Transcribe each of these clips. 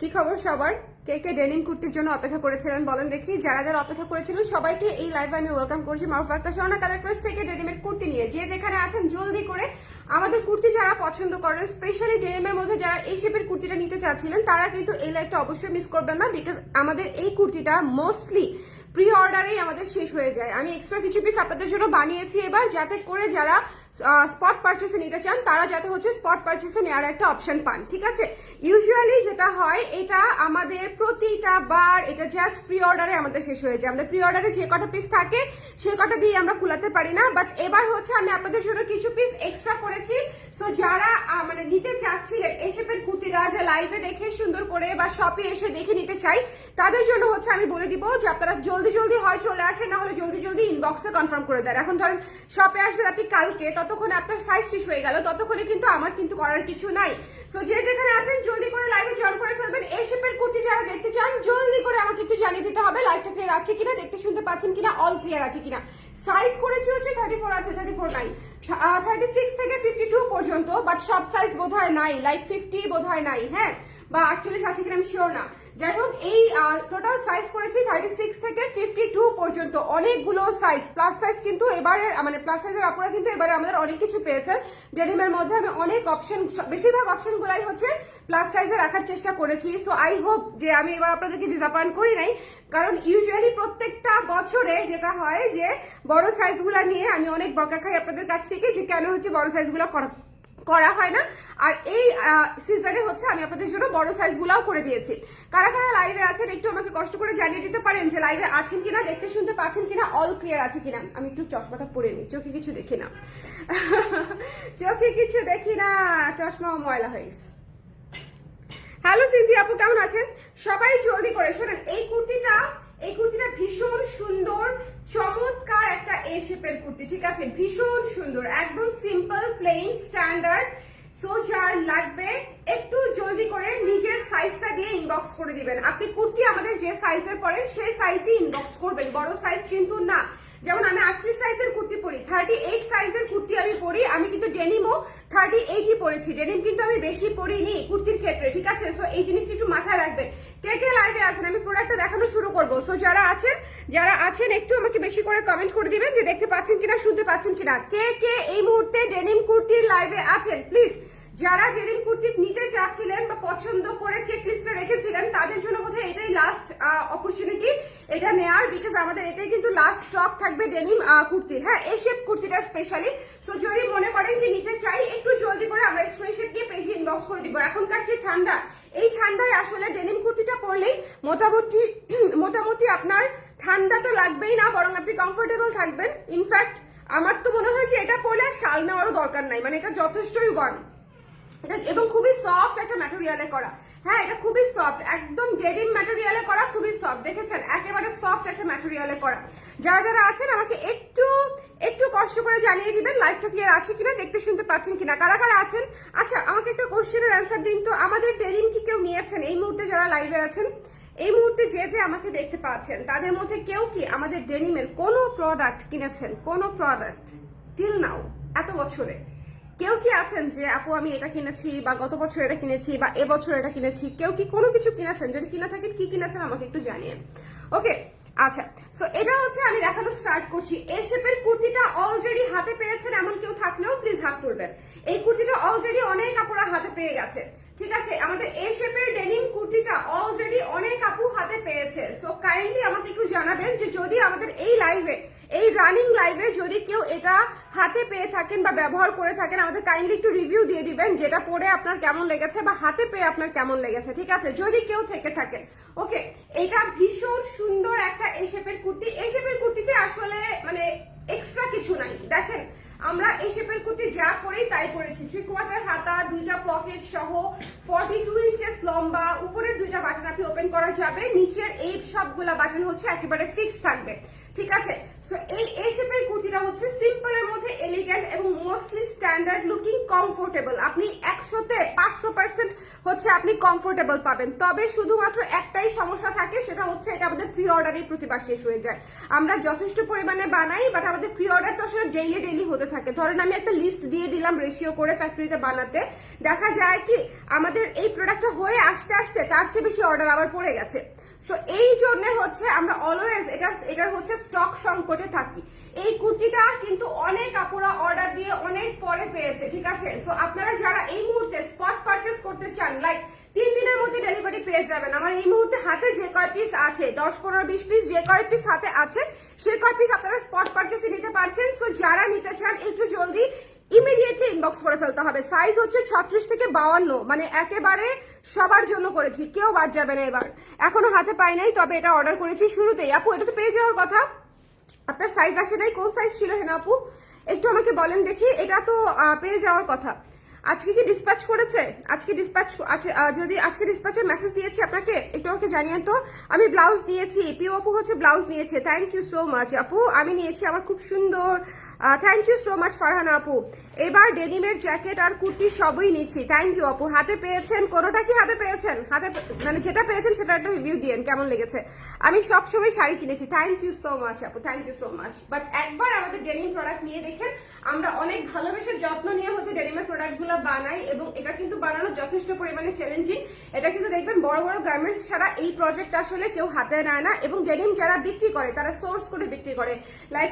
কি খবর সবার? কে কে ডেনিম কুর্তির জন্য অপেক্ষা করেছিলেন বলেন দেখি। যারা যারা অপেক্ষা করেছিলেন, সবাইকে এই লাইভে আমি ওয়েলকাম করছি। মারুফ আক্তার সোনা কালার প্রেস থেকে ডেনিমের কুর্তি নিয়ে। যে যেখানে আছেন, জলদি করে আমাদের কুর্তি যারা পছন্দ করেন স্পেশালি ডেনিমের মধ্যে যারা এই শেপের কুর্তিটা নিতে চাচ্ছিলেন, তারা কিন্তু এই লাইভটা অবশ্যই মিস করবেন না বিকজ আমাদের এই কুর্তিটা মোস্টলি প্রি অর্ডারেই আমাদের শেষ হয়ে যায়। আমি এক্সট্রা কিছু পিস আপনাদের জন্য বানিয়েছি এবার, যাতে করে যারা স্পট পারচেসে নিতে চান, তারা যাতে হচ্ছে স্পট পারচেসে নেওয়ার একটা অপশন পান, ঠিক আছে? ইউজুয়ালি যেটা হয়, এটা আমাদের প্রতিটা বার, এটা জাস্ট প্রি অর্ডারে আমাদের শেষ হয়ে যায়। আমাদের প্রি অর্ডারে যে কটা পিস থাকে, সে কটা দিয়ে আমরা কুলাতে পারি না বাট এবার হচ্ছে আমি আপনাদের জন্য কিছু পিস এক্সট্রা করেছি। সো যারা মানে নিতে চাচ্ছিলেন এই শেপের কুর্তিটা যে লাইভে দেখে, সুন্দর করে বা শপে এসে দেখে নিতে চাই, তাদের জন্য হচ্ছে আমি বলে দিব যে আপনারা জলদি জলদি হয় চলে আসেন, না হলে জলদি জলদি ইনবক্সে কনফার্ম করে দেন। এখন ধরেন শপে আসবেন আপনি কালকে ততক্ষণে আপনার সাইজ শেষ হয়ে গেল, ততক্ষণে কিন্তু আমার কিন্তু করার কিছু নাই। সো যে যেখানে আছেন, জলদি করে লাইভে জয়েন করে ফেলবেন। এই শেপের কুর্তি যারা দেখতে চান, জলদি করে আমাকে একটু জানিয়ে দিতে হবে লাইভটা ক্লিয়ার আছে কিনা, দেখতে শুনতে পাচ্ছেন কিনা অল ক্লিয়ার আছে কিনা। সাইজ করেছি হচ্ছে থার্টি ফোর আছে থার্টি ফোর নাই থার্টি সিক্স থেকে ফিফটি টু পর্যন্ত বাট সব সাইজ বোধ হয় নাই লাইক ফিফটি বোধ হয় নাই হ্যাঁ? বা আটচল্লিশ আছে কিনা আমি শিওর না। যাই হোক, এই টোটাল সাইজ করেছি থার্টি সিক্স থেকে ফিফটি টু পর্যন্ত। অনেকগুলো সাইজ প্লাস সাইজ কিন্তু এবারে মানে প্লাস সাইজের আপুরা কিন্তু এবারে আমাদের অনেক কিছু পেয়েছে ডেনিমের মধ্যে আমি অনেক অপশন বেশিরভাগ অপশনগুলাই হচ্ছে প্লাস সাইজে রাখার চেষ্টা করেছি। সো আই হোপ যে আমি এবার আপনাদেরকে ডিসঅ্যাপয়েন্ট করি নাই। কারণ ইউজুয়ালি প্রত্যেকটা বছরে যেটা হয় যে বড় সাইজগুলা নিয়ে আমি অনেক বকা খাই আপনাদের কাছ থেকে যে কেন হচ্ছে বড় সাইজগুলো করা করা হয় না। আর এই সিজনে হচ্ছে আমি আপনাদের জন্য বড় সাইজগুলোও করে দিয়েছি। কারা কারা লাইভে আছেন একটু আমাকে কষ্ট করে জানিয়ে দিতে পারেন যে লাইভে আছেন কিনা, দেখতে শুনতে পাচ্ছেন কিনা অল ক্লিয়ার আছে কিনা। আমি একটু চশমাটা পরে নিই, চোখে কিছু দেখি না। চোখে কিছু দেখি না, চশমাও ময়লা হয়ে গেছে। হ্যালো সিন্ধি আপু, কেমন আছেন? সবাই জলদি করে শোনেন, এই কুর্তিটা এই কুর্তিটা ভীষণ সুন্দর, চমৎকার একটা এ শেপের কুর্তি, ঠিক আছে? ভীষণ সুন্দর, একদম সিম্পল প্লেন স্ট্যান্ডার্ড সো যার লাগবে, একটু জলদি করে নিজের সাইজটা দিয়ে ইনবক্স করে দিবেন। আপনি কুর্তি আমাদের যে সাইজের পরেন, সেই সাইজই ইনবক্স করবেন। বড় সাইজ কিন্তু না। যেমন আমি আটত্রিশ সাইজের কুর্তি পরি থার্টি এইট সাইজের কুর্তি আমি পরি, আমি কিন্তু ডেনিমও থার্টি এইটই পরেছি। ডেনিম কিন্তু আমি বেশি পরিনি কুর্তির ক্ষেত্রে, ঠিক আছে? সো এই জিনিসটি একটু মাথায় রাখবেন। কে কে লাইভে আছেন? আমি প্রোডাক্টটা দেখানো শুরু করব। সো যারা আছেন যারা আছেন, একটু আমাকে বেশি করে কমেন্ট করে দিবেন যে দেখতে পাচ্ছেন কিনা, শুনতে পাচ্ছেন কিনা। কে কে এই মুহূর্তে ডেনিম কুর্তির লাইভে আছেন? প্লিজ যারা ডেনিম কুর্তি নিতে চাচ্ছিলেন বা পছন্দ করে চেক লিস্টে রেখেছিলেন, তাদের জন্য বোধহয় এটাই লাস্ট অপরচুনিটি এটা নেয়ার বিকজ আমাদের এটাই কিন্তু লাস্ট স্টক থাকবে ডেনিম কুর্তির। হ্যাঁ এই শেপ কুর্তিটা স্পেশালি সো যদি মনে করেন যে নিতে চাই, একটু জলদি করে আমরা স্ক্রিনশট দিয়ে পেজে ইনবক্স করে দিব। এখনকার যে ঠান্ডা, এই ঠান্ডায় আসলে ডেনিম কুর্তিটা পরলেই মোটামুটি মোটামুটি আপনার ঠান্ডা তো লাগবেই না, বরং আপনি কমফোর্টেবল থাকবেন। ইনফ্যাক্ট আমার তো মনে হয় যে এটা পরলে আর শাল নেওয়ারও দরকার নাই। মানে এটা যথেষ্টই ওয়ার্ম এবং খুবই সফট একটা ম্যাটেরিয়ালে করা। হ্যাঁ এটা খুবই সফট একদম ডেডিম ম্যাটেরিয়ালে করা, খুবই সফট দেখেছেন? একেবারে সফট একটা ম্যাটেরিয়ালে করা। যারা যারা আছেন, আমাকে একটু একটু কষ্ট করে জানিয়ে দিবেন লাইফটা ক্লিয়ার আছে কিনা, দেখতে শুনতে পাচ্ছেন কিনা। কারা কারা আছেন? আচ্ছা আমাকে একটা কোশ্চেনের অ্যান্সার দিন তো। আমাদের ডেনিম কি কেউ নিয়েছেন? এই মুহূর্তে যারা লাইভে আছেন, এই মুহূর্তে যে যে আমাকে দেখতে পাচ্ছেন, তাদের মধ্যে কেউ কি আমাদের ডেনিমের কোনো প্রোডাক্ট কিনেছেন? কোনো প্রোডাক্ট টিল নাও এত বছরে। কেউ কি আছেন যে, আপু, আমি এটা কিনেছি বা গত বছর এটা কিনেছি বা এবছর এটা কিনেছি। কেউ কি কোনো কিছু কিনেছেন? যদি কিনা থাকেন, কি কিনেছেন আমাকে একটু জানিয়ে। ওকে আচ্ছা। সো এটা হচ্ছে আমি দেখানো স্টার্ট করছি। এই শেপের কুর্তিটা অলরেডি হাতে পেয়েছেন এমন কেউ থাকলেও প্লিজ হাত তুলবেন। এই কুর্তিটা অলরেডি অনেক আপুরা হাতে পেয়ে গেছে। ঠিক আছে? আমাদের এই শেপের ডেনিম কুর্তিটা অলরেডি অনেক আপু হাতে পেয়েছে। সো কাইন্ডলি আমাকে একটু জানাবেন যে, যদি আমাদের এই লাইভে এই রানিং লাইভে যদি কেউ এটা হাতে পেয়ে থাকেন বা ব্যবহার করে থাকেন, আমাদের কাইন্ডলি একটু রিভিউ দিয়ে দিবেন, যেটা পরে আপনার কেমন লেগেছে বা হাতে পেয়ে আপনার কেমন লেগেছে, ঠিক আছে? যদি কেউ থেকে থাকেন, ওকে, এটা ভীষণ সুন্দর একটা এই শেপের কুর্তি। এই শেপের কুর্তিতে আসলে মানে এক্সট্রা কিছু নাই। দেখেন, আমরা এই শেপের কুর্তি যা করি তাই করেছি থ্রি কোয়ার্টার হাতা, দুইটা পকেট সহ ফর্টি টু ইঞ্চেস লম্বা, উপরের দুইটা বাটন আপনি ওপেন করা যাবে, নিচের এই সবগুলা বাটন হচ্ছে একেবারে ফিক্স থাকবে। ঠিক আছে? সো এই এই শেপের কুর্তিটা হচ্ছে সিম্পলের মধ্যে এলিগেন্ট এবং মোস্টলি স্ট্যান্ডার্ড লুকিং কমফোর্টেবল আপনি একশোতে পাঁচশো পার্সেন্ট হচ্ছে আপনি কমফোর্টেবল পাবেন। তবে শুধুমাত্র একটাই সমস্যা থাকে, সেটা হচ্ছে এটা আমাদের প্রি অর্ডারেই প্রতিবার শেষ হয়ে যায়। আমরা যথেষ্ট পরিমাণে বানাই বাট আমাদের প্রি অর্ডার তো আসলে ডেইলি ডেইলি হতে থাকে। ধরেন আমি একটা লিস্ট দিয়ে দিলাম রেশিও করে ফ্যাক্টরিতে বানাতে। দেখা যায় কি, আমাদের এই প্রোডাক্টটা হয়ে আসতে আসতে তার চেয়ে বেশি অর্ডার আবার পড়ে গেছে। সো এই জন্য হচ্ছে আমরা অলওয়েজ এটার এটার হচ্ছে স্টক সংকটে থাকি। এই কুর্তিটা কিন্তু অনেক আপুরা অর্ডার দিয়ে অনেক পরে পেয়েছে, ঠিক আছে? সো আপনারা যারা এই মুহূর্তে স্পট পারচেস করতে চান লাইক তিন দিনের মধ্যে ডেলিভারি পেয়ে যাবেন। আমার এই মুহূর্তে হাতে যে কয় পিস আছে, দশ, পনেরো, বিশ পিস যে কয় পিস হাতে আছে, সে কয় পিস আপনারা স্পট পারচেসে নিতে পারছেন। সো যারা নিতে চান, একটু জলদি ইমিডিয়েটলি ইনবক্স করে ফেলতে হবে। সাইজ হচ্ছে ছত্রিশ থেকে বাউান্ন মানে একেবারে সবার জন্য করেছি। কেউ বাদ যাবে না এবার। এখনও হাতে পাই নাই, তবে এটা অর্ডার করেছি শুরুতেই। আপু, এটা তো পেয়ে যাওয়ার কথা। আপনার সাইজ আসে নাই? কোন সাইজ ছিল হেনা আপু? একটু আমাকে বলেন দেখি। এটা তো পেয়ে যাওয়ার কথা। আজকে কি ডিসপ্যাচ করেছে? আজকে ডিসপ্যাচ আছে যদি আজকে ডিসপ্যাচের মেসেজ দিয়েছি আপনাকে, একটু আমাকে জানিয়েন তো। আমি ব্লাউজ দিয়েছি। পিও আপু হচ্ছে ব্লাউজ নিয়েছে। থ্যাংক ইউ সো মাচ আপু, আমি নিয়েছি। আমার খুব সুন্দর thank you so much Farhana আপু। এবার ডেনিমের জ্যাকেট আর কুর্তি সবই নিচ্ছি। থ্যাংক ইউ আপু। হাতে পেয়েছেন, কোনোটা কি হাতে পেয়েছেন? হাতে মানে যেটা পেয়েছেন সেটা একটা রিভিউ দিয়েন, কেমন লেগেছে? আমি সবসময় শাড়ি কিনেছি। থ্যাংক ইউ সো মাচ আপু। Thank you so much but একবার আমাদের ডেনিম প্রোডাক্ট নিয়ে দেখেন, আমরা অনেক ভালোবেসে যত্ন নিয়ে হচ্ছে ডেনিমের প্রোডাক্টগুলো বানাই এবং এটা কিন্তু বানানো যথেষ্ট পরিমাণে চ্যালেঞ্জিং এটা কিন্তু দেখবেন বড় বড় গার্মেন্টস ছাড়া এই প্রজেক্ট আসলে কেউ হাতে নেয় না এবং ডেনিম যারা বিক্রি করে, তারা সোর্স করে বিক্রি করে। লাইক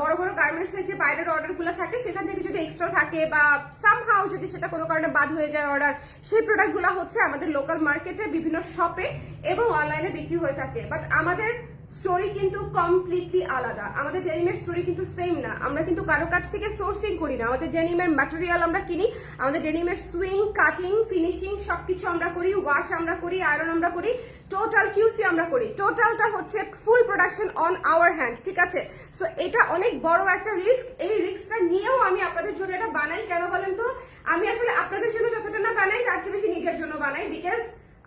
বড় বড় গার্মেন্টস এর যে বাইরের অর্ডারগুলো থাকে, সেখান থেকে যদি এক্সট্রা থাকে বা সামহাও যদি সেটা কোনো কারণে বাদ হয়ে যায় অর্ডার সেই প্রোডাক্টগুলো হচ্ছে আমাদের লোকাল মার্কেটে বিভিন্ন শপে এবং অনলাইনে বিক্রি হয়ে থাকে। বাট আমাদের স্টোরি কিন্তু কমপ্লিটলি আলাদা। আমাদের ডেনিমের স্টোরি কিন্তু সেম না। আমরা কিন্তু কারও কাছ থেকে সোর্সিং করি না। আমাদের ডেনিমের ম্যাটেরিয়াল আমরা কিনি, আমাদের ডেনিমের সুইং কাটিং ফিনিশিং সবকিছু আমরা করি ওয়াশ আমরা করি আয়রন আমরা করি টোটাল কিউসি আমরা করি। টোটালটা হচ্ছে full production on our hand ঠিক আছে? সো এটা অনেক বড় একটা রিস্ক এই রিস্কটা নিয়েও আমি আপনাদের জন্য এটা বানাই। কেন বলেন তো? আমি আসলে আপনাদের জন্য যতটা না বানাই, তার চেয়ে বেশি নিজের জন্য বানাই। বিকজ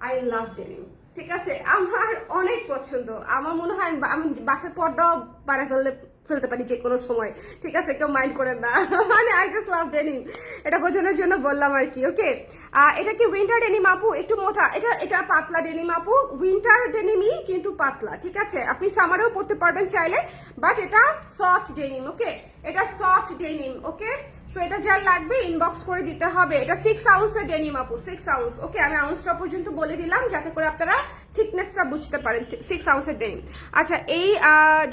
আই লাভ ডেনিম ঠিক আছে, আমার অনেক পছন্দ। আমার মনে হয় আমি- বাসার পর্দাও বানায় ফেললে ফেলতে পারি যে কোনো সময়। ঠিক আছে, কেউ মাইন্ড করেন না। মানে আই জাস্ট লাভ ডেনিম এটা বোঝানোর জন্য বললাম আর কি ওকে এটা কি উইন্টার ডেনিম আপু? একটু মোটা। এটা এটা পাতলা ডেনিম আপু। উইন্টার ডেনিমই কিন্তু পাতলা, ঠিক আছে? আপনি সামারেও পড়তে পারবেন চাইলে বাট এটা সফট ডেনিম ওকে এটা সফট ডেনিম ওকে সো এটা যার লাগবে ইনবক্স করে দিতে হবে। এটা সিক্স আউন্সের ডেনিম আপু সিক্স আউন্স ওকে আমি আউন্সটা পর্যন্ত বলে দিলাম, যাতে করে আপনারা থিকনেসটা বুঝতে পারেন সিক্স আউন্সের ডেনিম আচ্ছা এই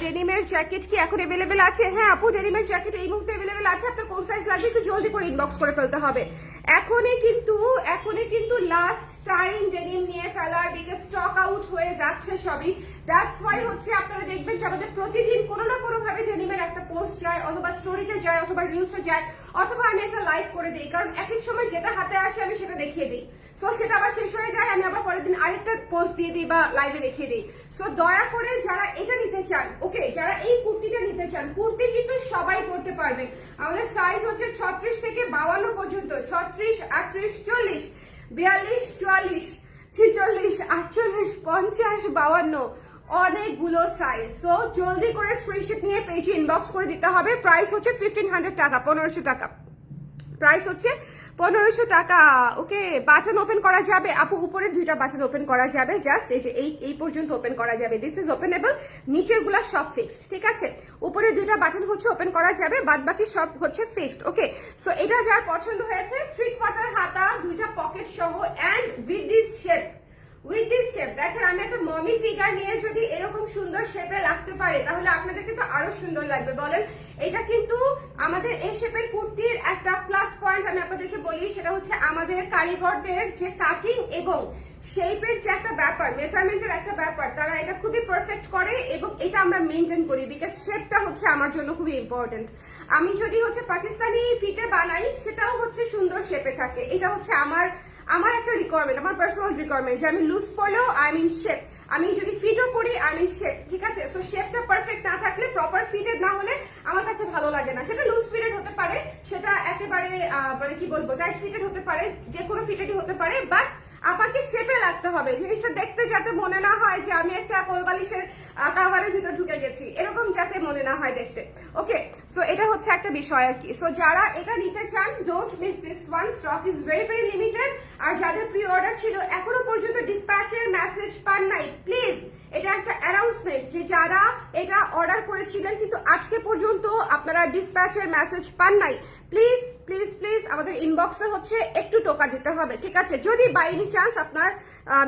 ডেনিমের জ্যাকেট কি এখন অ্যাভেলেবেল আছে? হ্যাঁ আপু ডেনিমের জ্যাকেট এই মুহূর্তে অ্যাভেলেবেল আছে। আপনার কোন সাইজ লাগবে একটু জলদি করে ইনবক্স করে ফেলতে হবে। এখনই কিন্তু এখনই কিন্তু লাস্ট টাইম ডেনিম নিয়ে ফেলার বিকজ স্টক আউট হয়ে যাচ্ছে সবই। দ্যাটস ওয়াই হচ্ছে আপনারা দেখবেন যে আমাদের প্রতিদিন কোনো না কোনো ভাবে ডেনিমের একটা পোস্ট যায়, অথবা স্টোরিতে যায়, অথবা রিলসে যায়, অথবা আমি একটা লাইভ করে দিই। কারণ এক এক সময় যেটা হাতে আসে আমি সেটা দেখিয়ে দিই। সো সেটা আবার শেষ হয়ে যায়, আমি আবার পরের দিন আরেকটা পোস্ট দিয়ে দিই বা লাইভে দেখিয়ে দিই। সো দয়া করে যারা এটা নিতে চান ওকে যারা এই কুর্তিটা নিতে চান, কুর্তি কিন্তু সবাই পড়তে পারবেন আমাদের সাইজ হচ্ছে ছত্রিশ থেকে বাউান্ন পর্যন্ত, ছত্রিশ, আটত্রিশ, চল্লিশ, বিয়াল্লিশ, চুয়াল্লিশ, ছিচল্লিশ, আটচল্লিশ, পঞ্চাশ, বাউান্ন, অনেকগুলো সাইজ সো জলদি করে স্ক্রিনশট নিয়ে পেজে ইনবক্স করে দিতে হবে। প্রাইস হচ্ছে ফিফটিন হান্ড্রেড টাকা, পনেরোশো টাকা। প্রাইস হচ্ছে পনেরোশো টাকা। ওকে, বাটন ওপেন করা যাবে। আপু, উপরের দুইটা বাটন ওপেন করা যাবে। জাস্ট এই যে, এই এই পর্যন্ত ওপেন করা যাবে। দিস ইজ ওপেনেবল নিচেরগুলা সব ফিক্সড ঠিক আছে? উপরের দুইটা বাটন হচ্ছে ওপেন করা যাবে বাদ বাকি সব হচ্ছে ফিক্সড ওকে সো এটা যার পছন্দ হয়েছে থ্রি কোয়ার্টার হাতা, দুইটা পকেট সহ and with this shape with this shape দেখেন, আমি একটা মমি ফিগার নিয়ে যদি এরকম সুন্দর শেপে লাগতে পারে, তাহলে আপনাদেরকে তো আরও সুন্দর লাগবে, বলেন। এটা কিন্তু আমাদের এই শেপের কুর্তির একটা প্লাস পয়েন্ট আমি আপনাদেরকে বলি, সেটা হচ্ছে আমাদের কারিগরদের যে কাটিং এবং শেপের যে একটা ব্যাপার মেজারমেন্টের একটা ব্যাপার, তারা এটা খুবই পারফেক্ট করে এবং এটা আমরা মেনটেন করি বিকজ শেপটা হচ্ছে আমার জন্য খুবই ইম্পর্টেন্ট আমি যদি হচ্ছে পাকিস্তানি ফিটে বানাই, সেটাও হচ্ছে সুন্দর শেপে থাকে। এটা হচ্ছে আমার আমার একটা রিকোয়ারমেন্ট আমার পার্সোনাল রিকোয়ারমেন্ট যে আমি লুজ পড়লেও আই মিন শেপ আমি যদি ফিটও করি আমি শেপ ঠিক আছে? সো শেপটা পারফেক্ট না থাকলে প্রপার ফিটেড না হলে আমার কাছে ভালো লাগে না। সেটা লুজ ফিটেড হতে পারে, সেটা একেবারে মানে কি বলব টাইট ফিটেড হতে পারে যে কোনো ফিটেডই হতে পারে বাট আপনাকে শেপে লাগতে হবে। জিনিসটা দেখতে যাতে মনে না হয় যে আমি একটা কোলবালিশের কাভারের ভিতর ঢুকে গেছি। এরকম যাতে মনে না হয় দেখতে। ওকে সো এটা হচ্ছে একটা বিষয় আর কি। সো যারা এটা নিতে চান don't miss this one stock is very very limited আর যাদের প্রি অর্ডার ছিল, এখনও পর্যন্ত ডিসপ্যাচের মেসেজ পান নাই। প্লিজ এটা একটা অ্যানাউন্সমেন্ট যে যারা এটা অর্ডার করেছিলেন, কিন্তু আজকে পর্যন্ত আপনারা ডিসপ্যাচের মেসেজ পান নাই। প্লিজ প্লিজ প্লিজ আমাদের ইনবক্সে হচ্ছে একটু টোকা দিতে হবে, ঠিক আছে? যদি বাই এনি চান্স আপনার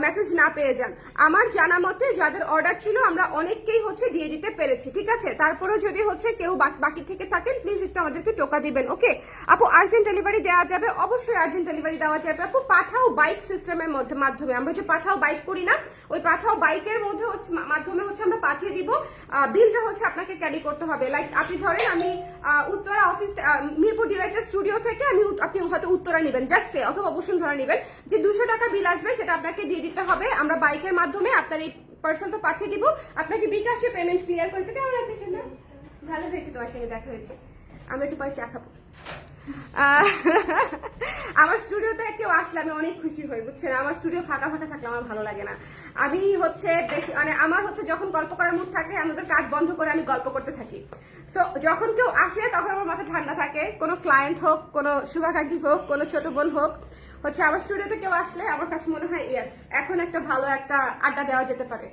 মেসেজ না পেয়ে যান। আমার জানা মতে যাদের অর্ডার ছিল, আমরা অনেককেই হচ্ছে দিয়ে দিতে পেরেছি, ঠিক আছে? তারপরেও যদি হচ্ছে কেউ বাকি থেকে থাকেন প্লিজ একটু আমাদেরকে টোকা দিবেন ওকে আপু আর্জেন্ট ডেলিভারি দেওয়া যাবে? অবশ্যই আর্জেন্ট ডেলিভারি দেওয়া যাবে আপু। পাঠাও বাইক সিস্টেমের মধ্যে, মাধ্যমে। আমরা যে পাঠাও বাইক করি না, ওই পাঠাও বাইকের মধ্যে হচ্ছে মাধ্যমে হচ্ছে আমরা পাঠিয়ে দিব। বিলটা হচ্ছে আপনাকে ক্যারি করতে হবে। লাইক আপনি ধরেন আমি উত্তরা অফিস মিরপুর ডিভাইসের স্টুডিও থেকে আমি আপনি হয়তো উত্তরা নেবেন জাস্ট অথবা বসুন্ধরা নেবেন, যে দুশো টাকা বিল আসবে, সেটা আপনাকে দিয়ে দিতে হবে। আমরা বাইকের মাধ্যমে আপনার এই পার্সেল তো পাঠিয়ে দিব। আপনাকে বিকাশে পেমেন্ট ক্লিয়ার করতে কেমন আছে সেটা ভালো হয়েছে তোমার সঙ্গে দেখা হয়েছে। আমরা একটু পরে চা খাব। আমার স্টুডিওতে কেউ আসলে আমি অনেক খুশি হই, বুঝছেন? আমার স্টুডিও ফাঁকা ফাঁকা থাকলে আমার ভালো লাগে না। আমি হচ্ছে বেশি মানে আমার হচ্ছে যখন গল্প করার মুড থাকে আমি ওদের কাজ বন্ধ করে আমি গল্প করতে থাকি। তো যখন কেউ আসে, তখন আমার মাথা ঠান্ডা থাকে। কোনো ক্লায়েন্ট হোক, কোনো শুভাকাঙ্ক্ষী হোক, কোনো ছোট বোন হোক হচ্ছে আমার স্টুডিওতে কেউ আসলে আমার কাছে মনে হয় ইয়েস এখন একটা ভালো একটা আড্ডা দেওয়া যেতে পারে।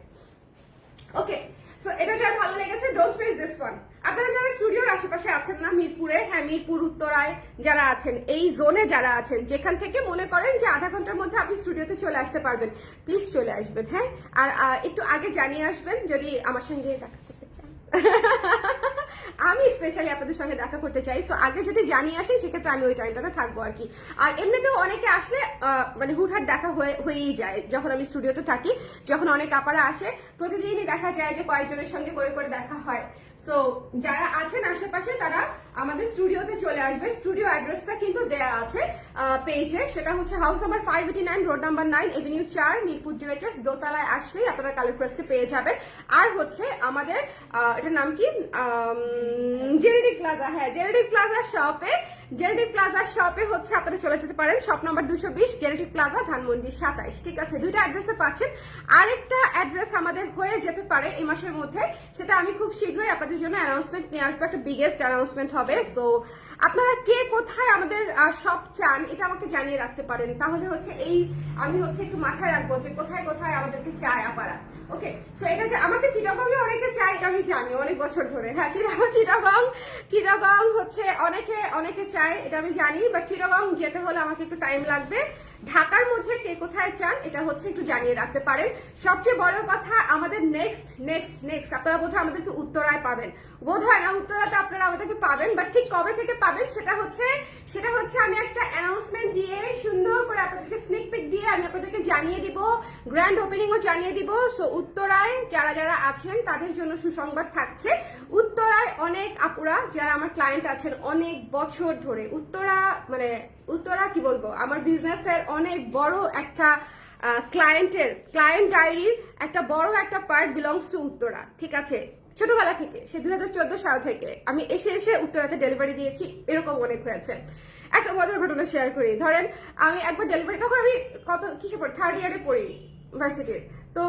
ওকে সো এটা যার ভালো লেগেছে ডোন্ট প্রেস দিস ওয়ান আপনারা যারা স্টুডিওর আশেপাশে আছেন না, মিরপুরে হ্যাঁ মিরপুর, উত্তরায় যারা আছেন, এই জোনে যারা আছেন, যেখান থেকে মনে করেন যে আধা ঘণ্টার মধ্যে আপনি স্টুডিওতে চলে আসতে পারবেন প্লিজ চলে আসবেন হ্যাঁ? আর একটু আগে জানিয়ে আসবেন যদি আমার সঙ্গে দেখা আমি স্পেশালি আপনাদের সঙ্গে দেখা করতে চাই সো আগে যদি জানিয়ে আসেন সেক্ষেত্রে আমি ওই টাইমটাতে থাকব আর কি। আর এমনিতেও অনেকে আসলে মানে হুটহাট দেখা হয়ে, হয়েই যায়, যখন আমি স্টুডিওতে থাকি, যখন অনেক আপারা আসে, প্রতিদিনই দেখা যায় যে কয়েকজনের সঙ্গে করে করে দেখা হয়। সো যারা আছেন আশেপাশে, তারা আমাদের স্টুডিওতে চলে আসবে। স্টুডিও অ্যাড্রেসটা কিন্তু দেয়া আছে পেজে। সেটা হচ্ছে house number five eighty nine road number nine avenue চার, মিরপুর ডিওএইচএস দোতলায় আসলেই আপনারা কালার প্রেসকে পেয়ে যাবেন। আর হচ্ছে আমাদের এটার নাম কি? Genetic plaza. হ্যাঁ জেনেটিক প্লাজা শপে জেনেটিক প্লাজা শপে হচ্ছে আপনারা চলে যেতে পারেন। শপ নাম্বার দুশো বিশ জেনেটিক প্লাজা, ধানমন্ডি সাতাইশ। ঠিক আছে, দুইটা অ্যাড্রেসে পাচ্ছেন। আরেকটা অ্যাড্রেস আমাদের হয়ে যেতে পারে এই মাসের মধ্যে। সেটা আমি খুব শীঘ্রই আপনাদের জন্য অ্যানাউন্সমেন্ট নিয়ে আসব। একটা বিগেস্ট অ্যানাউন্সমেন্ট হবে সো আপনারা কে কোথায় আমাদের সব চান, এটা আমাকে জানিয়ে রাখতে পারেন। তাহলে হচ্ছে এই, আমি হচ্ছে একটু মাথায় রাখব যে কোথায় কোথায় আমাদেরকে চায় আপারা। ওকে সো এটা যে আমাকে চিটাগংয়ে অনেকে চায়, এটা আমি জানি অনেক বছর ধরে। হ্যাঁ চিটাগং চিটাগং চিটাগং হচ্ছে অনেকে অনেকে চায়, এটা আমি জানি। বাট চিটাগং যেতে হলে আমাকে একটু টাইম লাগবে। ঢাকার মধ্যে কে কোথায় চান, এটা হচ্ছে একটু জানিয়ে রাখতে পারেন। সবচেয়ে বড় কথা, আমাদের নেক্সট নেক্সট নেক্সট আপনারা বোধহয় আমাদেরকে উত্তরায় পাবেন। বোধ হয় না, উত্তরাতে আপনারা আমাদেরকে পাবেন বাট ঠিক কবে থেকে পাবেন, সেটা হচ্ছে সেটা হচ্ছে আমি একটা অ্যানাউন্সমেন্ট দিয়ে, সুন্দর করে আপনাদেরকে স্নিক পিক দিয়ে আমি আপনাদেরকে জানিয়ে দিব গ্র্যান্ড ওপেনিংও জানিয়ে দিব। সো উত্তরায় যারা যারা আছেন, তাদের জন্য সুসংবাদ থাকছে। উত্তরায় অনেক আপুরা, যারা আমার ক্লায়েন্ট আছেন, অনেক বছর ধরে, উত্তরা মানে উত্তরা কি বলব? আমার বিজনেসের অনেক বড় একটা ক্লায়েন্টের ক্লায়েন্ট ডায়েরির একটা বড় একটা পার্ট বিলংস টু উত্তরা, ঠিক আছে? ছোটবেলা থেকে, সে দুই হাজার চোদ্দ সাল থেকে আমি এসে এসে উত্তরাতে ডেলিভারি দিয়েছি, এরকম অনেক হয়েছে। একটা মজার ঘটনা শেয়ার করি। ধরেন, আমি একবার ডেলিভারি তখন আমি কত, কিসে পড়ি? থার্ড ইয়ারে পড়ি ভার্সিটির তো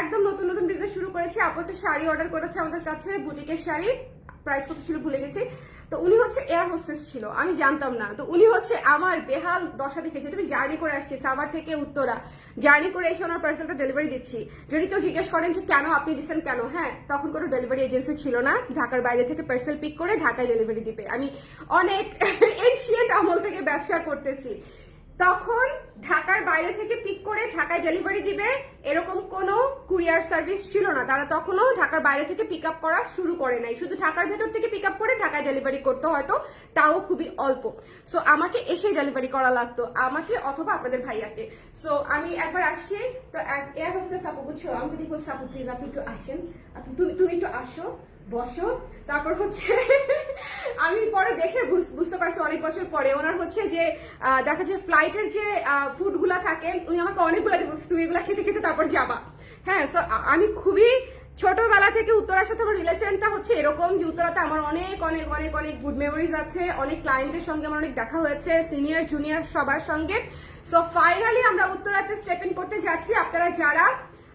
একদম নতুন নতুন বিজনেস শুরু করেছি আপু একটা শাড়ি অর্ডার করেছে আমাদের কাছে বুটিকের শাড়ি প্রাইস কত ছিল ভুলে গেছি। তো উনি হচ্ছে এয়ার হোস্টেস ছিল, আমি জানতাম না। তো উনি হচ্ছে আমার বেহাল দশা দেখেছে তুমি জার্নি করে আসছি, সাভার থেকে উত্তরা। জার্নি করে এসে ওনার পার্সেলটা ডেলিভারি দিচ্ছি। যদি কেউ জিজ্ঞেস করেন যে কেন আপনি দিচ্ছেন কেন হ্যাঁ তখন কোনো ডেলিভারি এজেন্সি ছিল না। ঢাকার বাইরে থেকে পার্সেল পিক করে ঢাকায় ডেলিভারি দিবে। আমি অনেক এনশিয়েন্ট আমল থেকে ব্যবসা করতেছি। তখন ঢাকার বাইরে থেকে পিক করে ঢাকায় ডেলিভারি দিবে, এরকম কোনো কুরিয়ার সার্ভিস ছিল না। তারা তখনও ঢাকার বাইরে থেকে পিক আপ করা শুরু করে নাই। শুধু ঢাকার ভেতর থেকে পিক আপ করে ঢাকায় ডেলিভারি করতে হয়তো, তাও খুবই অল্প। সো আমাকে এসে ডেলিভারি করা লাগতো, আমাকে অথবা আপনাদের ভাইয়াকে। সো আমি একবার আসছি, তো এয়ার হোস্টেস আপু বুঝছ? আমাকে বলছে আপু প্লিজ আপনি একটু আসেন। তুমি তুমি একটু আসো। বসো তারপর হচ্ছে আমি পরে দেখে বুঝ- বুঝতে পারছি অনেক বছর পরে। ওনার হচ্ছে যে দেখা যায় ফ্লাইটের যে ফুডগুলা থাকে, উনি আমাকে অনেকগুলো বলছে, তুমি এগুলা খেতে খেতে তারপর যাবা। হ্যাঁ সো আমি খুবই ছোটবেলা থেকে উত্তরার সাথে আমার রিলেশনটা হচ্ছে এরকম যে, উত্তরাতে আমার অনেক অনেক অনেক অনেক গুড মেমোরিজ আছে, অনেক ক্লায়েন্টের সঙ্গে আমার অনেক দেখা হয়েছে সিনিয়র জুনিয়র সবার সঙ্গে। সো ফাইনালি আমরা উত্তরাতে স্টেপ ইন করতে যাচ্ছি। আপনারা যারা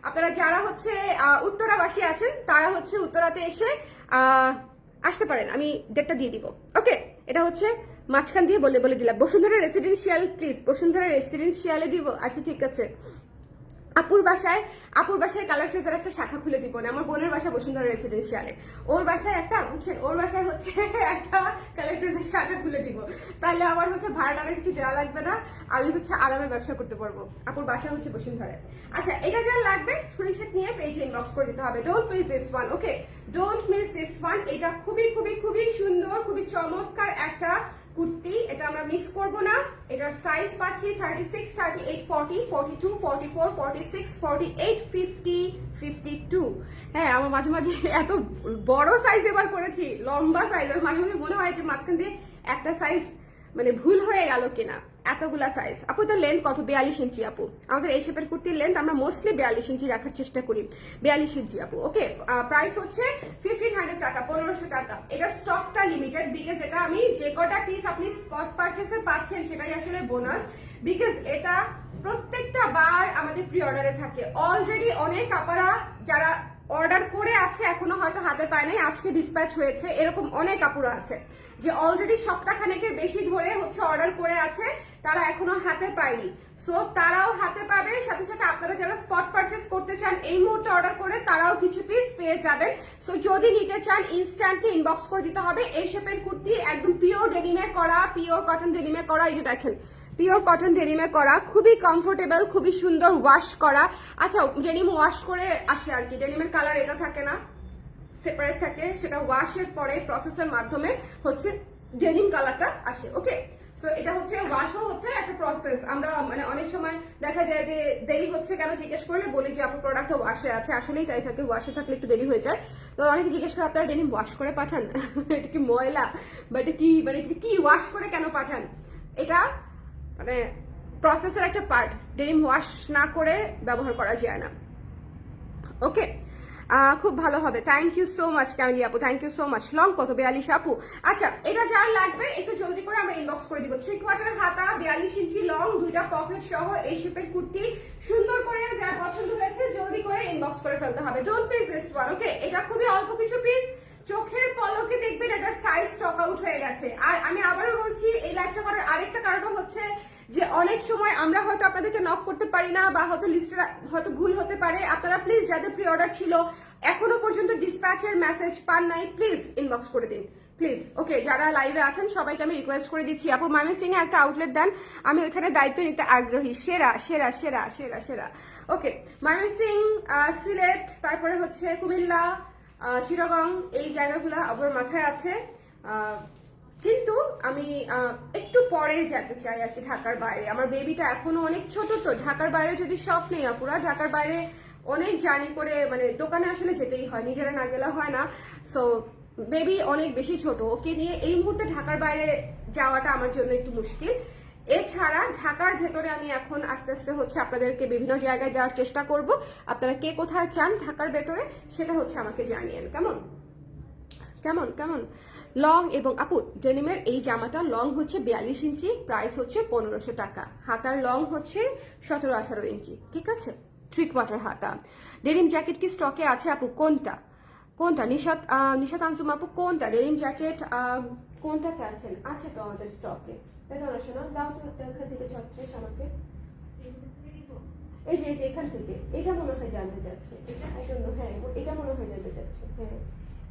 আপনারা যারা হচ্ছে উত্তরাবাসী আছেন, তারা হচ্ছে উত্তরাতে এসে আসতে পারেন। আমি ডেটটা দিয়ে দিব। ওকে এটা হচ্ছে মাঝখান দিয়ে বলে বলে দিলাম। বসুন্ধরা রেসিডেন্সিয়াল প্লিজ বসুন্ধরা রেসিডেন্সিয়ালে দিব। আচ্ছা ঠিক আছে। আপুর বাসায় আপুর বাসায় কালার ক্রেজার একটা শাখা খুলে দিব না। আমার বোনের বাসা বসুন্ধরা রেসিডেন্সিয়ালে ওর বাসায় একটা, বুঝছেন, ওর বাসায় হচ্ছে একটা কালার ক্রেজার শাখা খুলে দিব। তাহলে আমার হচ্ছে ভাড়াটা কিছু দেওয়া লাগবে না। আমি হচ্ছে আরামে ব্যবসা করতে পারব। আপুর বাসা হচ্ছে বসুন্ধরায়। আচ্ছা এটা যা লাগবে স্ক্রিনশট নিয়ে পেজে ইনবক্স করে দিতে হবে। Don't miss this one okay don't miss this one এটা খুবই খুবই খুবই সুন্দর, খুবই চমৎকার একটা কুর্তি, এটা আমরা মিস করব না। এটার সাইজ পাচ্ছি thirty six thirty eight forty forty two forty four forty six forty eight fifty fifty two হ্যাঁ আমার মাঝে মাঝে এত বড় সাইজ এবার করেছি, লম্বা সাইজ আর মাঝে মাঝে মনে হয় যে মাঝখান দিয়ে একটা সাইজ মানে ভুল হয়ে গেল কিনা? এতগুলা সাইজ আপু তো লেন্থ কত? বিয়াল্লিশ ইঞ্চি আপু। আমাদের এই শেপের কুর্তির লেন্থ আমরা মোস্টলি বিয়াল্লিশ ইঞ্চি রাখার চেষ্টা করি। বিয়াল্লিশ ইঞ্চি আপু ওকে প্রাইস হচ্ছে ফিফটিন হান্ড্রেড টাকা, পনেরোশো টাকা। এটার স্টকটা লিমিটেড বিকজ এটা আমি যে কটা পিস আপনি স্পট পারচেসে পাচ্ছেন, সেটাই আসলে বোনাস বিকজ এটা প্রত্যেকটা বার আমাদের প্রি অর্ডারে থাকে। অলরেডি অনেক আপারা যারা অর্ডার করে আছে, এখনও হয়তো হাতে পায় নাই, আজকে ডিসপ্যাচ হয়েছে, এরকম অনেক কাপড় আছে। যে অলরেডি সপ্তাহখানেকের বেশি ধরে হচ্ছে অর্ডার করে আছে, তারা এখনও হাতে পায়নি। সো তারাও হাতে পাবে, সাথে সাথে আপনারা যারা স্পট পারচেস করতে চান, এই মুহূর্তে অর্ডার করে তারাও কিছু পিস পেয়ে যাবেন। সো যদি নিতে চান ইনস্ট্যান্টলি ইনবক্স করে দিতে হবে। এই শেপের কুর্তি একদম পিওর ডেনিমে করা পিওর কটন ডেনিমে করা, এই যে দেখেন পিওর কটন ডেনিমে করা, খুবই কমফোর্টেবল খুবই সুন্দর ওয়াশ করা। আচ্ছা ডেনিম ওয়াশ করে আসে আর কি ডেনিমের কালার এটা থাকে না? সেপারেট থাকে, সেটা ওয়াশের পরে প্রসেসের মাধ্যমে হচ্ছে ডেনিম কালারটা আসে ওকে সো এটা হচ্ছে ওয়াশও হচ্ছে একটা প্রসেস আমরা মানে অনেক সময় দেখা যায় যে দেরি হচ্ছে কেন জিজ্ঞেস করলে বলি যে আপনার প্রোডাক্টটা ওয়াশে আছে, আসলেই তাই থাকে ওয়াশে থাকলে একটু দেরি হয়ে যায়। তো অনেকে জিজ্ঞেস করে, আপনারা ডেনিম ওয়াশ করে পাঠান? এটা কি ময়লা? বা এটা কি মানে কি ওয়াশ করে কেন পাঠান? এটা মানে প্রসেসের একটা পার্ট ডেনিম ওয়াশ না করে ব্যবহার করা যায় না ওকে খুব ভালো হবে। থ্যাংক ইউ সো মাচ ক্যামিলি আপু। Thank you so much long কত, বিয়াল্লিশ আপু? আচ্ছা এটা যার লাগবে, একটু জলদি করে আমরা ইনবক্স করে দিব। থ্রি কোয়ার্টার হাতা, বিয়াল্লিশ ইঞ্চি লং দুইটা পকেট সহ এই শেপের কুর্তি। সুন্দর করে যার পছন্দ হয়েছে, জলদি করে ইনবক্স করে ফেলতে হবে। Don't piece this one okay এটা খুবই অল্প কিছু পিস চোখের পলকে দেখবেন এটার সাইজ স্টক আউট হয়ে গেছে। আর আমি আবারও বলছি, এই লাইভটা করার আরেকটা কারণ হচ্ছে যে অনেক সময় আমরা হয়তো আপনাদেরকে নক করতে পারি না বা হয়তো লিস্টে হয়তো ভুল হতে পারে। আপনারা প্লিজ যাদের প্রি অর্ডার ছিল, এখনও পর্যন্ত ডিসপ্যাচের মেসেজ পান নাই প্লিজ ইনবক্স করে দিন। প্লিজ ওকে যারা লাইভে আছেন, সবাইকে আমি রিকোয়েস্ট করে দিচ্ছি। আপু মামি সিং একটা আউটলেট দেন। আমি ওইখানে দায়িত্ব নিতে আগ্রহী। সেরা সেরা সেরা সেরা সেরা। ওকে মামি সিং সিলেট, তারপরে হচ্ছে কুমিল্লা চিরগং এই জায়গাগুলো আমার মাথায় আছে। কিন্তু আমি একটু পরে যেতে চাই আর কি ঢাকার বাইরে। আমার বেবিটা এখনও অনেক ছোট তো, ঢাকার বাইরে যদি শপ নেই আপুরা, ঢাকার বাইরে অনেক জার্নি করে মানে দোকানে আসলে যেতেই হয়, নিজেরা না গেলে হয় না। সো বেবি অনেক বেশি ছোট, ওকে নিয়ে এই মুহূর্তে ঢাকার বাইরে যাওয়াটা আমার জন্য একটু মুশকিল। এছাড়া ঢাকার ভেতরে আমি এখন আস্তে আস্তে হচ্ছে আপনাদেরকে বিভিন্ন জায়গায় দেওয়ার চেষ্টা করব। আপনারা কে কোথায় চান ঢাকার ভেতরে, সেটা হচ্ছে আমাকে জানিয়েন। কেমন? কেমন? কেমন? লং এবং আপু, ডেনিমের এই জামাটা লং হচ্ছে বিয়াল্লিশ ইঞ্চি, প্রাইস হচ্ছে পনেরোশো টাকা। হাতার লং হচ্ছে সতেরো আঠারো ইঞ্চি, ঠিক আছে? থ্রি কোয়ার্টার হাতা। ডেনিম জ্যাকেট কি স্টকে আছে আপু? কোনটা? কোনটা? নিশাত নিশাত আনসুম আপু, কোনটা? ডেনিম জ্যাকেট কোনটা চাচ্ছেন? আছে তো আমাদের স্টকে এই যে এখান থেকে। এটা মনে হয় জানতে চাচ্ছে। এটা হ্যাঁ এটা মনে হয় জানতে চাচ্ছে। হ্যাঁ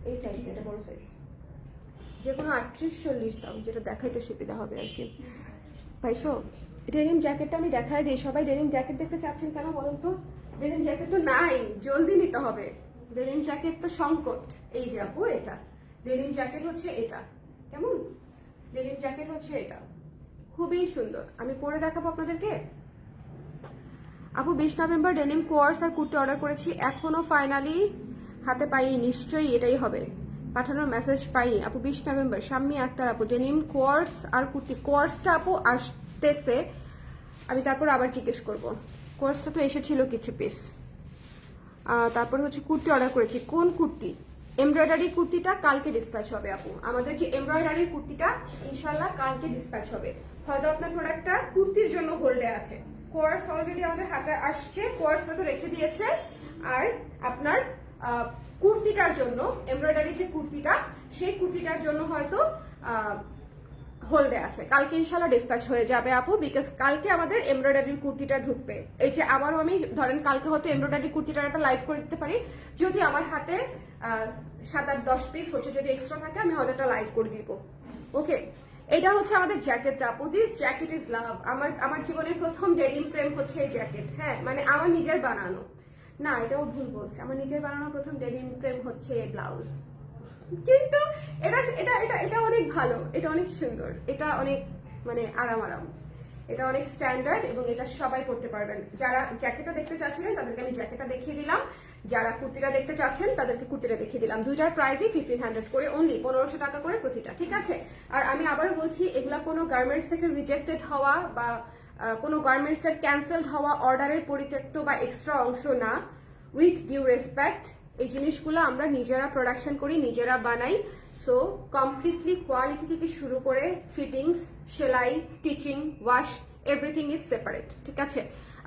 এই সাইজ এটা বড় সাইজ যে কোনো আটত্রিশ চল্লিশ দাম যেটা দেখাইতে সুবিধা হবে আর কি। পাইছো? ডেনিম জ্যাকেটটা আমি দেখাই দিই। সবাই ডেনিম জ্যাকেট দেখতে চাচ্ছেন কেন বলুন তো? ডেনিম জ্যাকেট তো নাই, জলদি নিতে হবে। ডেনিম জ্যাকেট তো সংকট। এই যে আপু, এটা। ডেনিম জ্যাকেট হচ্ছে এটা। কেমন? ডেনিম জ্যাকেট হচ্ছে এটা। খুবই সুন্দর। আমি পরে দেখাবো আপনাদেরকে। আপু, বিশ নভেম্বর ডেনিম কোয়ার্স আর কুর্তি অর্ডার করেছি। এখনও ফাইনালি হাতে পাইনি। নিশ্চয়ই এটাই হবে। পাঠানোর মেসেজ পাইনি। আপু, বিশ নভেম্বর। শাম্মি আক্তার আপু ডেনিম কোয়ার্স আর কুর্তি। কোয়ার্সটা আপু আসতেছে। আমি তারপর আবার জিজ্ঞেস করব। কোয়ার্সটা তো এসেছিল কিছু পিস তারপর হচ্ছে কুর্তি অর্ডার করেছি। কোন কুর্তি? এমব্রয়ডারি কুর্তিটা কালকে ডিসপ্যাচ হবে আপু। আমাদের যে এমব্রয়ডারির কুর্তিটা ইনশাল্লাহ কালকে ডিসপ্যাচ হবে। হয়তো আপনার প্রোডাক্টটা কুর্তির জন্য হোল্ডে আছে। কোয়ার্স অলরেডি আমাদের হাতে আসছে। কোয়ার্স হয়তো রেখে দিয়েছে। আর আপনার কুর্তিটার জন্য এমব্রয়ডারি যে কুর্তিটা, সেই কুর্তিটার জন্য হয়তো হোল্ডে আছে। কালকে ইনশাল্লাহ ডিসপ্যাচ হয়ে যাবে আপু বিকজ কালকে আমাদের এমব্রয়ডারির কুর্তিটা ঢুকবে। এই যে আবারও আমি ধরেন কালকে হয়তো এমব্রয়ডারি কুর্তিটার একটা লাইভ করে দিতে পারি। যদি আমার হাতে সাত আট দশ পিস হচ্ছে, যদি এক্সট্রা থাকে, আমি হয়তো একটা লাইভ করে দিব। ওকে এটা হচ্ছে আমাদের জ্যাকেটটা আপু। দিস জ্যাকেট ইজ লাভ আমার আমার জীবনের প্রথম ডেনিম প্রেম হচ্ছে এই জ্যাকেট হ্যাঁ? মানে আমার নিজের বানানো। না, এটাও ভুল বলছে। আমার নিজের বানানো প্রথম ডেনিম প্রেম হচ্ছে ব্লাউজ কিন্তু এটা এটা এটা এটা অনেক ভালো, এটা অনেক সুন্দর, এটা অনেক মানে আরাম আরাম। এটা অনেক স্ট্যান্ডার্ড এবং এটা সবাই পড়তে পারবেন। যারা জ্যাকেটটা দেখতে চাচ্ছিলেন, তাদেরকে আমি জ্যাকেটটা দেখিয়ে দিলাম। যারা কুর্তিটা দেখতে চাচ্ছেন, তাদেরকে কুর্তিটা দেখিয়ে দিলাম। দুইটার প্রাইসই ফিফটিন হান্ড্রেড করে অনলি পনেরোশো টাকা করে প্রতিটা, ঠিক আছে? আর আমি আবার বলছি, এগুলা কোনো গার্মেন্টস থেকে রিজেক্টেড হওয়া বা কোনো গার্মেন্টস এর ক্যান্সেলড হওয়া অর্ডারের পরিত্যক্ত বা এক্সট্রা অংশ না। উইথ ডিউ রেসপেক্ট এই জিনিসগুলো আমরা নিজেরা প্রোডাকশন করি, নিজেরা বানাই। সো কমপ্লিটলি কোয়ালিটি থেকে শুরু করে ফিটিংস সেলাই stitching wash everything is separate ঠিক আছে?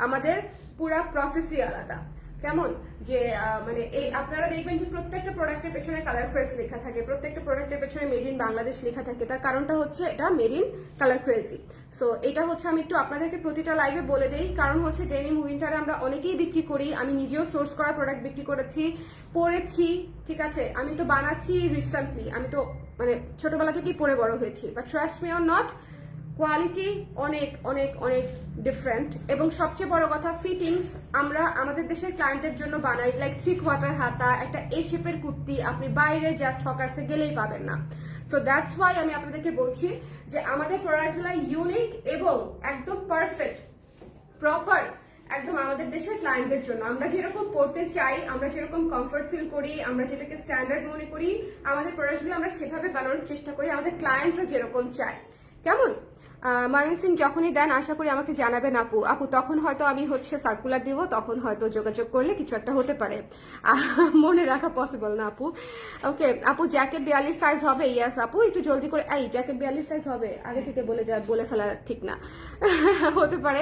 আমাদের পুরা প্রসেসই আলাদা। কেমন? যে মানে এই আপনারা দেখবেন যে প্রত্যেকটা প্রোডাক্টের পেছনে কালার ক্রেজ লেখা থাকে, প্রত্যেকটা প্রোডাক্টের পেছনে মেড ইন বাংলাদেশ লেখা থাকে। তার কারণটা হচ্ছে এটা made in Color Crazy so এটা হচ্ছে আমি একটু আপনাদেরকে প্রতিটা লাইভে বলে দেই। কারণ হচ্ছে ডেনিম উইন্টারে আমরা অনেকেই বিক্রি করি, আমি নিজেও সোর্স করা প্রোডাক্ট বিক্রি করেছি, পরেছি, ঠিক আছে? আমি তো বানাচ্ছি রিসেন্টলি আমি তো মানে ছোটবেলা থেকেই পরে বড় হয়েছি। But trust me or not quality অনেক অনেক অনেক ডিফারেন্ট এবং সবচেয়ে বড় কথা ফিটিংস আমরা আমাদের দেশের ক্লায়েন্টের জন্য বানাই। লাইক থ্রি কোয়ার্টার হাতা, একটা এ শেপের কুর্তি, আপনি বাইরে জাস্ট হকার্সে গেলেই পাবেন না। সো দ্যাটস ওয়াই আমি আপনাদেরকে বলছি যে আমাদের প্রোডাক্টগুলো ইউনিক এবং একদম পারফেক্ট প্রপার একদম আমাদের দেশের ক্লায়েন্টদের জন্য। আমরা যেরকম পড়তে চাই, আমরা যেরকম কমফর্ট ফিল করি, আমরা যেটাকে স্ট্যান্ডার্ড মনে করি, আমাদের প্রোডাক্টগুলো আমরা সেভাবে বানানোর চেষ্টা করি, আমাদের ক্লায়েন্টরা যেরকম চায়। কেমন? মামিন সিং যখনই দেন, আশা করি আমাকে জানাবেন আপু। আপু, তখন হয়তো আমি হচ্ছে সার্কুলার দিব, তখন হয়তো যোগাযোগ করলে কিছু একটা হতে পারে। মনে রাখা পসিবল না আপু। ওকে আপু জ্যাকেট বিয়াল্লিশ সাইজ হবে? ইয়াস আপু, একটু জলদি করে এই জ্যাকেট বিয়াল্লিশ সাইজ হবে? আগে থেকে বলে যা বলে ফেলা ঠিক না। হতে পারে।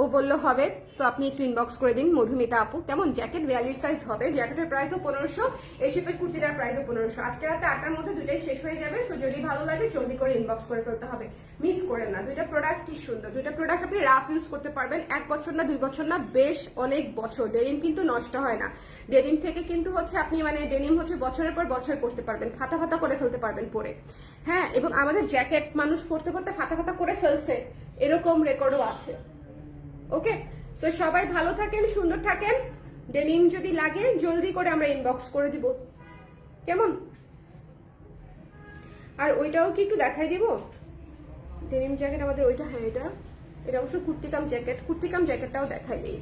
ও বলল, হবে। সো আপনি একটু ইনবক্স করে দিন। মধুমিতা আপু, কেমন? জ্যাকেট বিয়াল্লিশ সাইজ হবে। জ্যাকেটের প্রাইসও পনেরোশো। এই শেপের কুর্তিটার প্রাইসও পনেরোশো। আজকে রাতে আটটার মধ্যে দুইটাই শেষ হয়ে যাবে। সো যদি ভালো লাগে, জলদি করে ইনবক্স করে ফেলতে হবে। মিস করেন না। দুইটা প্রোডাক্ট কি সুন্দর। দুইটা প্রোডাক্ট আপনি রাফ ইউজ করতে পারবেন। এক বছর না, দুই বছর না, বেশ অনেক বছর। ডেনিম কিন্তু নষ্ট হয় না। ডেনিম থেকে কিন্তু হচ্ছে আপনি মানে ডেনিম হচ্ছে বছরের পর বছর করতে পারবেন। ফাতা ফাতা করে ফেলতে পারবেন পরে। হ্যাঁ এবং আমাদের জ্যাকেট মানুষ পরতে পরতে ফাতা ফাতা করে ফেলছে। এরকম রেকর্ডও আছে। ওকে সো সবাই ভালো থাকেন, সুন্দর থাকেন। ডেনিম যদি লাগে, জলদি করে আমরা ইনবক্স করে দিব। কেমন? আর ওইটাও কি একটু দেখাই দিব? ডেনিম জ্যাকেট আমাদের ওইটা হ্যাঁ এটা। এটা অবশ্য কুর্তিকাম জ্যাকেট কুর্তিকাম জ্যাকেটটাও দেখাই দেই।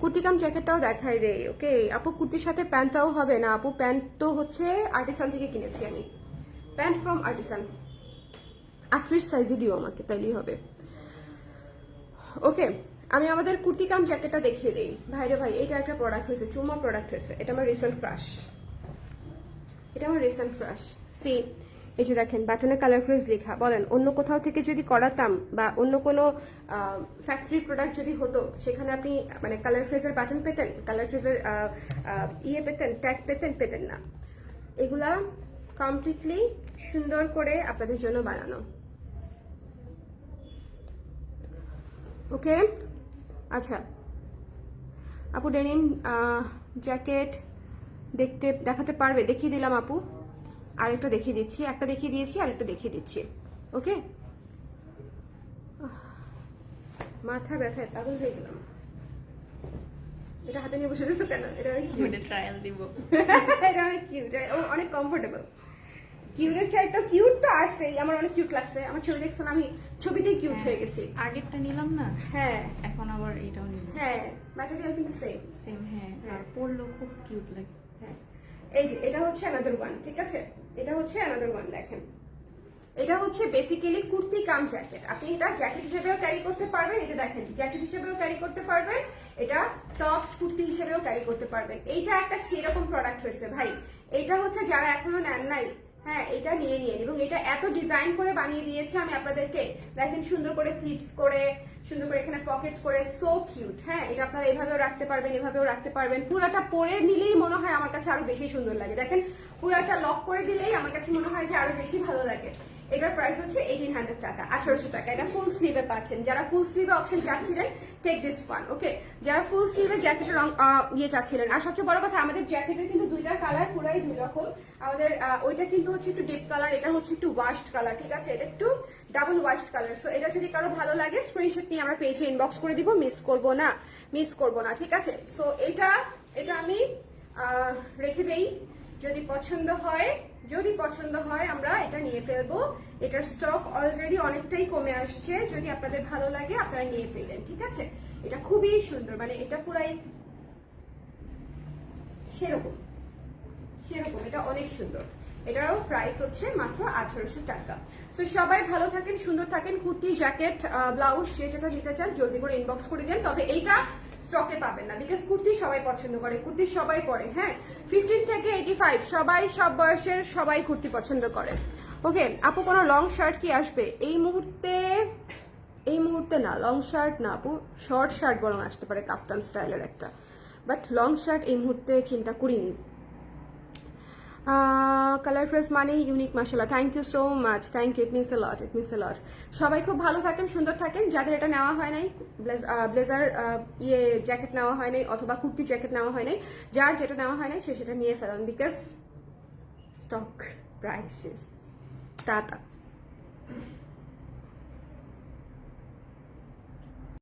কুর্তিকাম জ্যাকেটটাও দেখাই দেই ওকে আপু, কুর্তির সাথে প্যান্টটাও হবে না। আপু, প্যান্ট তো হচ্ছে আর্টিসান থেকে কিনেছি আমি। প্যান্ট ফ্রম আর্টিসান আটত্রিশ সাইজে দিও আমাকে, তাইলেই হবে। ওকে আমি আমাদের কুর্তি কাম জ্যাকেটটা দেখিয়ে দিই। ভাইরে ভাই এটা একটা প্রোডাক্ট হয়েছে, চুমা প্রোডাক্ট হয়েছে। এটা আমার রিসেন্ট ক্রাশ এটা আমার রিসেন্ট ক্রাশ সি এই যে দেখেন বাটনে কালার ক্রেজ লেখা। বলেন, অন্য কোথাও থেকে যদি করাতাম বা অন্য কোনো ফ্যাক্টরি প্রোডাক্ট যদি হতো, সেখানে আপনি মানে কালার ক্রেজের বাটন পেতেন? কালার ক্রেজের ইয়ে পেতেন? ট্যাগ পেতেন? পেতেন না। এগুলা কমপ্লিটলি সুন্দর করে আপনাদের জন্য বানানো। ওকে আচ্ছা। আপু ডেনিম জ্যাকেট দেখতে দেখাতে পারবে? দেখিয়ে দিলাম আপু। আরেকটা দেখিয়ে দিচ্ছি একটা দেখিয়ে দিয়েছি আরেকটা দেখিয়ে দিচ্ছি। ওকে? মাথা ব্যথায় পাগল হয়ে গেলাম। এটা হাতে নিয়ে বসে দিচ্ছ কেন? এটা ট্রায়াল দিব। এটা কিউট ও অনেক কমফোর্টেবল কিউটের চাইতে কিউট তো আসছেই আমার অনেক কিউট লাগছে। আমার ছবি দেখছ না আমি ছবিতেই কিউট হয়ে গেছি। আগেরটা নিলাম না? হ্যাঁ। এখন আবার এটাও নিব হ্যাঁ ম্যাটেরিয়াল কিন্তু সেম সেম হ্যাঁ। হ্যাঁ। আর পরলেও খুব কিউট লাগে। হ্যাঁ। এই যে এটা হচ্ছে অ্যানাদার ওয়ান ঠিক আছে? এটা হচ্ছে অ্যানাদার ওয়ান দেখেন। এটা হচ্ছে বেসিক্যালি কুর্তি কাম জ্যাকেট আপনি এটা জ্যাকেট হিসেবেও ক্যারি করতে পারবেন। এই যে দেখেন জ্যাকেট হিসেবেও ক্যারি করতে পারবেন। এটা টপস কুর্তি হিসেবেও ক্যারি করতে পারবেন। এইটা একটা সেরকম প্রোডাক্ট হয়েছে ভাই। এইটা হচ্ছে যারা এখনও নেন নাই হ্যাঁ এটা নিয়ে নিন। এবং এটা এত ডিজাইন করে বানিয়ে দিয়েছে, আমি আপনাদেরকে দেখেন সুন্দর করে ক্লিপস করে সুন্দর করে এখানে পকেট করে সো কিউট হ্যাঁ? এটা আপনারা এভাবেও রাখতে পারবেন, এভাবেও রাখতে পারবেন। পুরাটা পরে নিলেই মনে হয় আমার কাছে আরও বেশি সুন্দর লাগে। দেখেন, পুরাটা লক করে দিলেই আমার কাছে মনে হয় যে আরও বেশি ভালো লাগে। এটার প্রাইস হচ্ছে এইটিন হান্ড্রেড টাকা, আঠারোশো টাকা। এটা ফুল স্লিভে পাচ্ছেন। যারা ফুল স্লিভে অপশন চাচ্ছিলেন টেক দিস ওয়ান ওকে যারা ফুল স্লিভে জ্যাকেটের রং ইয়ে চাচ্ছিলেন। আর সবচেয়ে বড় কথা, আমাদের জ্যাকেটের কিন্তু দুইটা কালার পুরাই দুই রকম। আমাদের ওইটা কিন্তু হচ্ছে একটু ডিপ কালার এটা হচ্ছে একটু ওয়াশড কালার ঠিক আছে? এটা একটু ডাবল ওয়াশড কালার। সো এটা যদি কারও ভালো লাগে স্ক্রিনশট নিয়ে আমরা পেজে ইনবক্স করে দিব মিস করব না মিস করব না, ঠিক আছে? সো এটা এটা আমি রেখে দেই। যদি পছন্দ হয়, যদি পছন্দ হয়, আমরা এটা নিয়ে ফেলব। এটার স্টক অলরেডি অনেকটাই কমে আসছে। যদি আপনাদের ভালো লাগে, আপনারা নিয়ে ফেলেন ঠিক আছে? এটা খুবই সুন্দর মানে এটা পুরাই সেরকম সেরকম, এটা অনেক সুন্দর। এটারও প্রাইস হচ্ছে মাত্র আঠারোশো টাকা। সো সবাই ভালো থাকেন, সুন্দর থাকেন, কুর্তি জ্যাকেট ব্লাউজ সে যেটা নিতে চান জলদি করে ইনবক্স করে দেন। তবে এইটা স্টকে পাবেন না বিকজ কুর্তি সবাই পছন্দ করে, কুর্তি সবাই পরে হ্যাঁ? ফিফটিন থেকে এইটি ফাইভ সবাই, সব বয়সের সবাই কুর্তি পছন্দ করে। ওকে আপু, কোনো লং শার্ট কি আসবে? এই মুহূর্তে এই মুহূর্তে না লং শার্ট না, আপু শর্ট শার্ট বরং আসতে পারে কাফতান স্টাইলের একটা। বাট লং শার্ট এই মুহূর্তে চিন্তা করিনি। কালার ফ্রেস মানে unique masala thank you so much thank you it means a lot it means a lot সবাই খুব ভালো থাকেন, সুন্দর থাকেন। যাদের এটা নেওয়া হয় নাই ব্লেজার ইয়ে জ্যাকেট নেওয়া হয় নাই অথবা কুর্তি জ্যাকেট নেওয়া হয় নাই, যার যেটা নেওয়া হয় নাই সে সেটা নিয়ে ফেলান বিকজ স্টক প্রাইস শেষ টাটা।